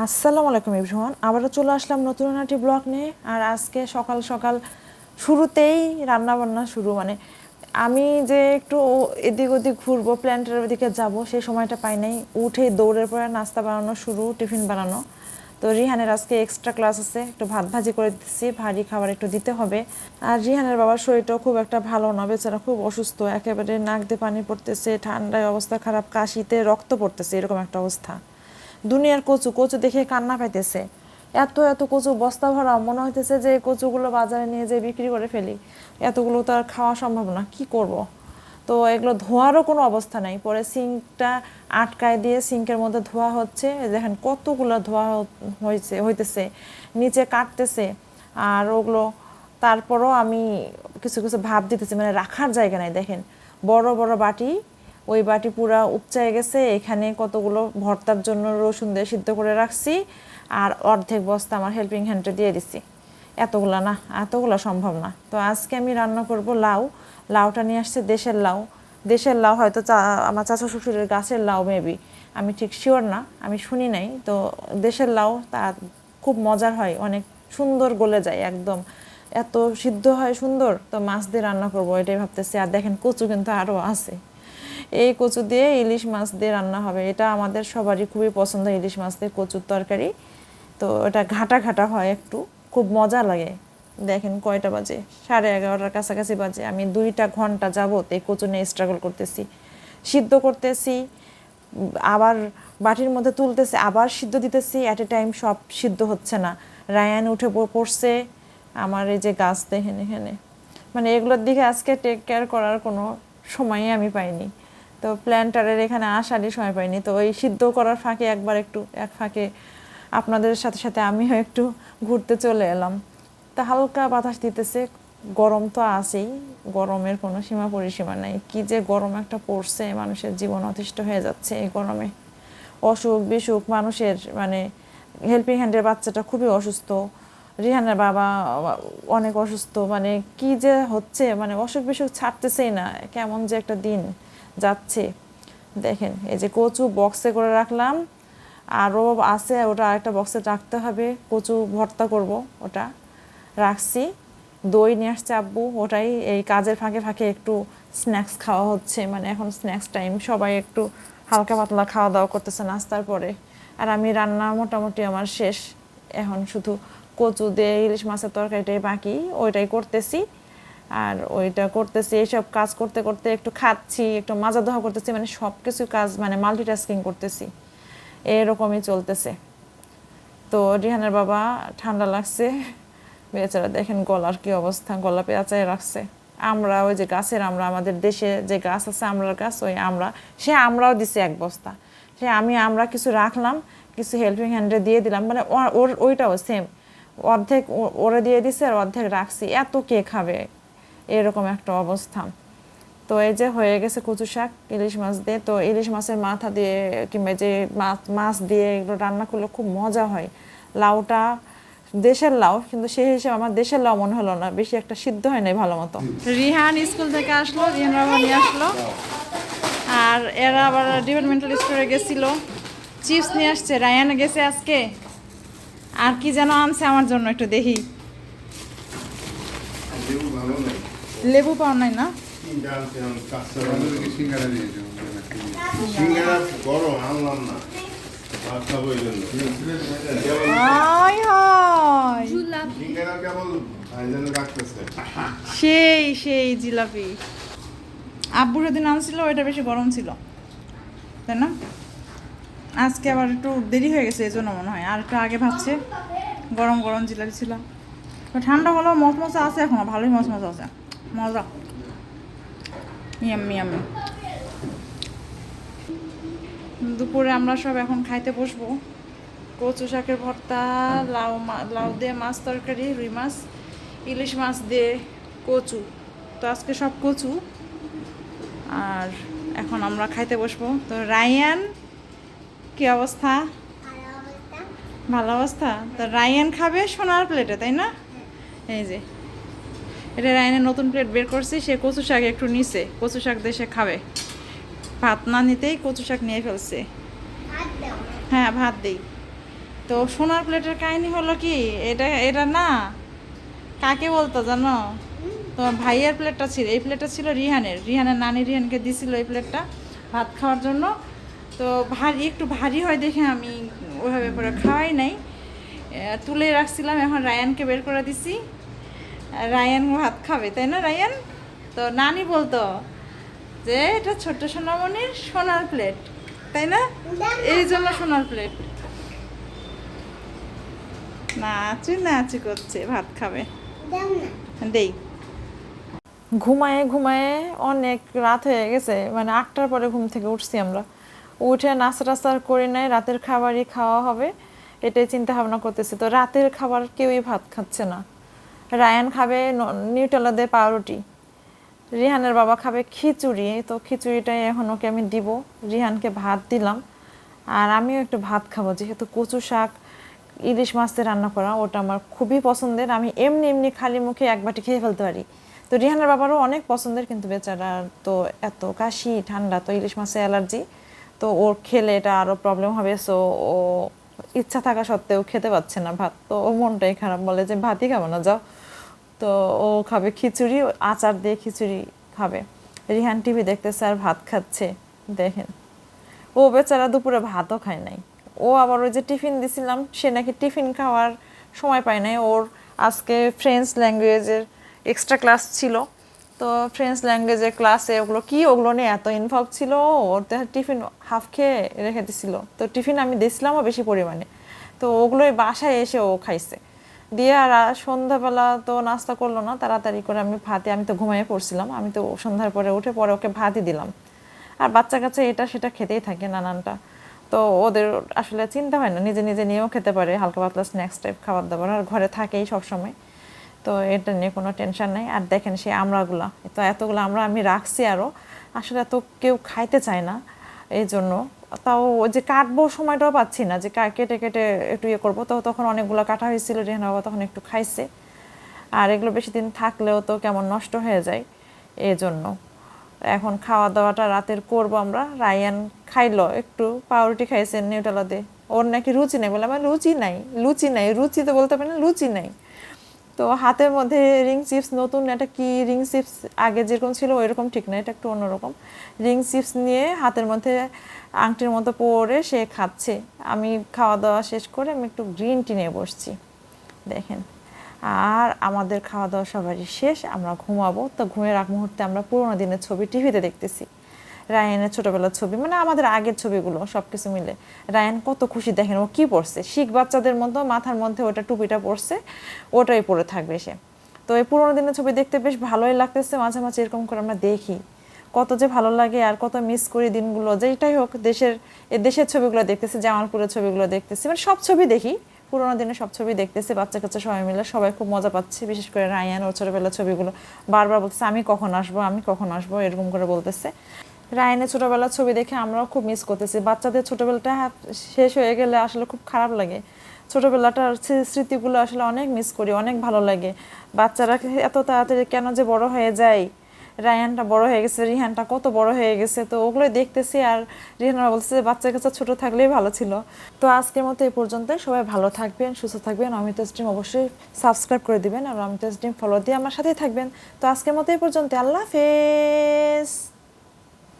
আসসালামু আলাইকুম ইব্রাহিম আবারও চলে আসলাম নতুন একটি ব্লগ নিয়ে। আর আজকে সকাল সকাল শুরুতেই রান্না বান্না শুরু। মানে আমি যে একটু এদিক ওদিক ঘুরবো প্ল্যান্টের ওদিকে যাব সেই সময়টা পাই নাই। উঠে দৌড়ের পরে নাস্তা বানানো শুরু, টিফিন বানানো। তো রিহানের আজকে এক্সট্রা ক্লাস আছে, একটু ভাত ভাজি করে দিচ্ছি, ভারী খাবার একটু দিতে হবে। আর রিহানের বাবার শরীরটাও খুব একটা ভালো না, বেচারা খুব অসুস্থ, একেবারে নাক দিয়ে পানি পড়তেছে, ঠান্ডায় অবস্থা খারাপ, কাশিতে রক্ত পড়তেছে, এরকম একটা অবস্থা। দুনিয়ার কচু কচু দেখে কান্না পাইতেছে। এত এত কচু বস্তা ভরা, মনে হইতেছে যে কচুগুলো বাজারে নিয়ে যেয়ে বিক্রি করে ফেলি। এতগুলো তো আর খাওয়া সম্ভব না, কি করব। তো এগুলো ধোয়ারও কোনো অবস্থা নাই। পরে সিঙ্কটা আটকায় দিয়ে সিঙ্কের মধ্যে ধোয়া হচ্ছে। দেখেন কতগুলো ধোয়া হয়েছে হইতেছে, নিচে কাটতেছে। আর ওগুলো তারপরও আমি কিছু কিছু ভাব দিতেছি মানে রাখার জায়গা নাই, দেখেন। বড় বড় বাটি ওই বাটি পুরা উপচায় গেছে, এখানে কতগুলো ভর্তার জন্য রসুন দিয়ে সিদ্ধ করে রাখছি, আর অর্ধেক বস্তা আমার হেল্পিং হ্যান্ডে দিয়ে দিছি। এতগুলা না, এতগুলা সম্ভব না। তো আজকে আমি রান্না করব লাউ। লাউটা নিয়ে আসছে দেশের লাউ। দেশের লাউ হয়তো আমার চাচা শ্বশুরের গাছের লাউ মেবি আমি ঠিক শিওর না, আমি শুনি নাই। তো দেশের লাউ, তা খুব মজার হয়, অনেক সুন্দর গলে যায় একদম। এত সিদ্ধ হয় সুন্দর, তো মাছ দিয়ে রান্না করব, এটাই ভাবতেছি। আর দেখেন কচু কিন্তু আরও আছে। এই কচু দিয়ে ইলিশ মাছ দিয়ে রান্না হবে। এটা আমাদের সবারই খুবই পছন্দ ইলিশ মাছ দিয়ে কচুর তরকারি। তো এটা ঘাটা ঘাটা হয় একটু। খুব মজা লাগে। দেখেন কয়টা বাজে? সাড়ে এগারোটার কাছাকাছি বাজে। আমি দুইটা ঘণ্টা যাবত এই কচু নিয়ে স্ট্রাগল করতেছি। সিদ্ধ করতেছি, আবার বাটির মধ্যে তুলতেছি, আবার সিদ্ধ দিতেছি। অ্যাট এ টাইম সব সিদ্ধ হচ্ছে না। রায়ান উঠে পড়ছে। আমার এই যে গাছ দেখেন এখানে। মানে এগুলোর দিকে আজকে টেক কেয়ার করার কোনো সময়ই আমি পাইনি। তো প্ল্যান্টারের এখানে আসারই সময় পাইনি। তো ওই সিদ্ধ করার ফাঁকে একবার একটু, এক ফাঁকে আপনাদের সাথে সাথে আমিও একটু ঘুরতে চলে এলাম। তা হালকা বাতাস দিতেছে, গরম তো আছেই, গরমের কোনো সীমা পরিসীমা নাই। কি যে গরম একটা পড়ছে, মানুষের জীবন অতিষ্ঠ হয়ে যাচ্ছে এই গরমে। অসুখ বিসুখ, মানুষের মানে হেল্পিং হ্যান্ডের বাচ্চাটা খুবই অসুস্থ। রিহানের বাবা অনেক অসুস্থ মানে কি যে হচ্ছে মানে অসুখ বিসুখ ছাড়তেছেই না। কেমন যে একটা দিন। যাচ্ছে। দেখেন, এই যে কচু বক্সে করে রাখলাম। আরও আছে, ওটা আরেকটা বক্সে রাখতে হবে। কচু ভর্তা করব, ওটা রাখছি। দই নিয়ে আসছে আব্বু, ওটাই এই কাজের ফাঁকে ফাঁকে একটু স্ন্যাক্স খাওয়া হচ্ছে। মানে এখন স্ন্যাক্স টাইম সবাই একটু হালকা পাতলা খাওয়া দাওয়া করতেছে নাস্তার পরে। আর আমি রান্না মোটামুটি আমার শেষ। এখন শুধু কচু দিয়ে ইলিশ মাছের তরকারিটাই বাকি, ওইটাই করতেছি। আর ওইটা করতেছি, এইসব কাজ করতে করতে একটু খাচ্ছি, একটু মাজা দোহা করতেছি মানে সব কিছু কাজ মানে মাল্টিটাস্কিং করতেছি। এরকমই চলতেছে। তো রিহানের বাবা ঠান্ডা লাগছে, বেচারা দেখেন গলার কি অবস্থা, গলা পেঁচায় রাখছে। আমরা ওই যে গাছের আমরা, আমাদের দেশে যে গাছ আছে আমরার গাছ, ওই আমরা, সে আমরাও দিছে এক বস্তা। সে আমি, আমরা কিছু রাখলাম, কিছু হেল্পিং হ্যান্ডে দিয়ে দিলাম মানে ওর ওইটাও সেম অর্ধেক ওরে দিয়ে দিছে আর অর্ধেক রাখছি, এত কে খাবে? এরকম একটা অবস্থা তো এই যে হয়ে গেছে কচু শাক, ইলিশ মাছ দিয়ে, তো ইলিশ মাছের মাথা দিয়ে কিংবা যে মাছ মাছ দিয়ে এগুলো রান্না করলে খুব মজা হয়। লাউটা দেশের লাউ, কিন্তু সেই হিসেবে আমার দেশের লাউ মনে হলো না, বেশি একটা সিদ্ধ হয় নাই ভালো মতো। রিহান স্কুল থেকে আসলো, রিহান বাবা নিয়ে আসলো। আর এরা আবার ডিপার্টমেন্টাল স্টোরে গেছিল। চিপস নিয়ে আসছে, রায়ান গেছে আজকে। আর কি যেন আনছে আমার জন্য একটু দেখি। সিঙ্গারা কেবল ভাইজান রাখতেছে সেই সেই জিলাপি। আব্বু সেদিন আনছিল, ওইটা বেশি গরম ছিল। তাই না? আজকে আবার একটু দেরি হয়ে গেছে এই জন্য মনে হয়। আর একটু আগে ভাবছে, গরম গরম জিলাপি ছিল। ঠান্ডা হলেও মশমশা আছে এখনও, ভালোই মশমশা আছে। মজা ইয়াম্মি ইয়াম্মি দুপুরে আমরা সব এখন খাইতে বসবো। কচু শাকের ভর্তা লাউ মা- লাউ দিয়ে মাছ তরকারি রুই মাছ ইলিশ মাছ দিয়ে কচু। তো আজকে সব কচু। আর এখন আমরা খাইতে বসবো। তো রায়ান কি অবস্থা? ভালো অবস্থা। তো রায়ান খাবে সোনার প্লেটে তাই না? এই যে। এটা রায়ানের নতুন প্লেট বের করছি সে কচু শাক একটু নিছে। কচু শাক দেশে খাবে। ভাত না নিতেই কচু শাক নিয়ে ফেলছে। হ্যাঁ ভাত দিই। তো সোনার প্লেটের কাহিনী হলো কি? এটা এটা না কাকে বলতো জানো? তোমার ভাইয়ের প্লেটটা ছিল এই প্লেটটা ছিল রিহানের। রিহানের নানি রিহানকে দিছিল এই প্লেটটা ভাত খাওয়ার জন্য। তো ভারী একটু ভারী হয় দেখে আমি ওইভাবে করে খাওয়াই নাই। তুলে রাখছিলাম এখন রায়ানকে বের করে দিছি। রায়ান ভাত খাবে, তাই না রায়ান? তো নানি বলতো যে, এটা ছোট্ট সোনামণির সোনার প্লেট, তাই না? এই জন্য সোনার প্লেট। নাচি নাচি করছে, ভাত খাবে। দেই। ঘুমায়ে ঘুমায়ে অনেক রাত হয়ে গেছে মানে আটটার পরে ঘুম থেকে উঠছি আমরা। উঠে নাস্তা টাস্তা করে নেয় রাতের খাবারই খাওয়া হবে, এটাই চিন্তা ভাবনা করতেছি। তো রাতের খাবার কেউই ভাত খাচ্ছে না। রায়ান খাবে নিউটেলা দিয়ে পাউরুটি। রিহানের বাবা খাবে খিচুড়ি, তো খিচুড়িটাই এখন ওকে আমি দিব। রিহানকে ভাত দিলাম। আর আমিও একটু ভাত খাব, যেহেতু কচু শাক, ইলিশ মাছ দিয়ে রান্না করা, ওটা আমার খুবই পছন্দের। আমি এমনি এমনি খালি মুখে এক বাটি খেয়ে ফেলতে পারি। তো রিহানের বাবারও অনেক পছন্দের, কিন্তু বেচারা তো এত কাশি, ঠান্ডা, তো ইলিশ মাছে অ্যালার্জি, তো ওর খেলে এটা আরও প্রবলেম হবে। সো ও ইচ্ছা থাকা সত্ত্বেও খেতে পাচ্ছে না ভাত। তো ও মনটাই খারাপ, বলে যে, ভাতই খাব না, যাও। তো ও খাবে খিচুড়ি আচার দিয়ে খিচুড়ি খাবে। রিহান টিভি দেখতেছে আর ভাত খাচ্ছে, দেখেন। ও বেচারা দুপুরে ভাতও খায় নাই। ও আবার ওই যে টিফিন দিছিলাম, সে নাকি টিফিন খাওয়ার সময় পায় নাই। ওর আজকে ফ্রেঞ্চ ল্যাঙ্গুয়েজের এক্সট্রা ক্লাস ছিল। তো ফ্রেঞ্চ ল্যাঙ্গুয়েজের ক্লাসে ওগুলো কি ওগুলো নিয়ে এত ইনভলভ ছিল? ওর টিফিন হাফ খেয়ে রেখে দিছিল। তো টিফিন আমি দিছিলামও বেশি পরিমাণে। তো ওগুলোই বাসায় এসে ও খাইছে। দিয়ে আর সন্ধ্যাবেলা তো নাস্তা করল না, তাড়াতাড়ি করে আমি ভাতে, আমি তো ঘুমাইয়ে পড়ছিলাম, আমি তো সন্ধ্যার পরে উঠে পরে ওকে ভাতই দিলাম। আর বাচ্চা কাচ্চা এটা সেটা খেতেই থাকে নানানটা। তো ওদের আসলে চিন্তা হয় না, নিজে নিজে নিয়েও খেতে পারে, হালকা পাতলা স্ন্যাক্স টাইপ খাবার দাবার। আর ঘরে থাকেই সবসময়। তো এটা নিয়ে কোনো টেনশন নাই। আর দেখেন সেই আমড়াগুলা তো এতগুলো আমরা আমি রাখছি আরও আসলে এত কেউ খাইতে চায় না এই জন্য। তাও ওই যে কাটবো সময়টাও পাচ্ছি না, যে কেটে কেটে একটু ইয়ে করব। তো তখন অনেকগুলো কাটা হয়েছিল রেহানা বাবা তখন একটু খাইছে। আর এগুলো বেশি দিন থাকলেও তো কেমন নষ্ট হয়ে যায় এই জন্য। এখন খাওয়া দাওয়াটা রাতের করব আমরা। রায়ান খাইলো, একটু পাউরুটি খাইছে নিউটেলা দিয়ে। ওর নাকি রুচি নেই বলে, আমার রুচি নাই লুচি নাই, রুচি তো বলতে পারি না লুচি নাই। তো হাতের মধ্যে রিং চিপস, নতুন এটা কি রিং চিপস আগে যেরকম ছিল ওইরকম ঠিক না, এটা একটু অন্যরকম। রিং চিপস নিয়ে হাতের মধ্যে আংটির মতো পরে সে খাচ্ছে। আমি খাওয়া দাওয়া শেষ করে আমি একটু গ্রিন টি নিয়ে বসছি। দেখেন, আর আমাদের খাওয়া দাওয়া সবারই শেষ, আমরা ঘুমাবো। তো ঘুমের আগ মুহূর্তে আমরা পুরোনো দিনের ছবি টিভিতে দেখতেছি। রায়ানের ছোটবেলার ছবি মানে আমাদের আগের ছবিগুলো সব কিছু মিলে। রায়ান কত খুশি, দেখেন ও কি পড়ছে। শিখ বাচ্চাদের মতো মাথার মধ্যে ওটা টুপিটা পড়ছে, ওটাই পরে থাকবে সে। তো এই পুরোনো দিনের ছবি দেখতে বেশ ভালোই লাগতেছে, মাঝে মাঝে এরকম করে আমরা দেখি। কত যে ভালো লাগে আর কত মিস করি দিনগুলো যেটাই হোক, দেশের দেশের ছবিগুলো দেখতেছি, জামালপুরের ছবিগুলো দেখতেছি। মানে সব ছবি দেখি, পুরোনো দিনের সব ছবি দেখতেছি, বাচ্চা কাচ্চা সবাই মিলে, সবাই খুব মজা পাচ্ছে, বিশেষ করে রায়ান ওর ছোটোবেলার ছবিগুলো। বারবার বলতেছে, আমি কখন আসব? আমি কখন আসব? এরকম করে বলতেছে। রায়ানের ছোটোবেলার ছবি দেখে আমরাও খুব মিস করতেছি। বাচ্চাদের ছোটোবেলাটা শেষ হয়ে গেলে আসলে খুব খারাপ লাগে। ছোটোবেলাটার স্মৃ- স্মৃতিগুলো আসলে অনেক মিস করি, অনেক ভালো লাগে। বাচ্চারা এত তাড়াতাড়ি কেন যে বড় হয়ে যায়? রায়ানটা বড় হয়ে গেছে, রিহানটা কত বড় হয়ে গেছে? তো ওগুলোই দেখতেছি আর রিহানা বলছে যে বাচ্চা কাচ্চা ছোটো থাকলেই ভালো ছিল। তো আজকের মতো এই পর্যন্ত সবাই ভালো থাকবেন, সুস্থ থাকবেন। অমিত স্ট্রিম অবশ্যই সাবস্ক্রাইব করে দিবেন আর অমিত স্ট্রিম ফলো দিয়ে আমার সাথেই থাকবেন। তো আজকের মতো এই পর্যন্ত আল্লাহ হাফেজ!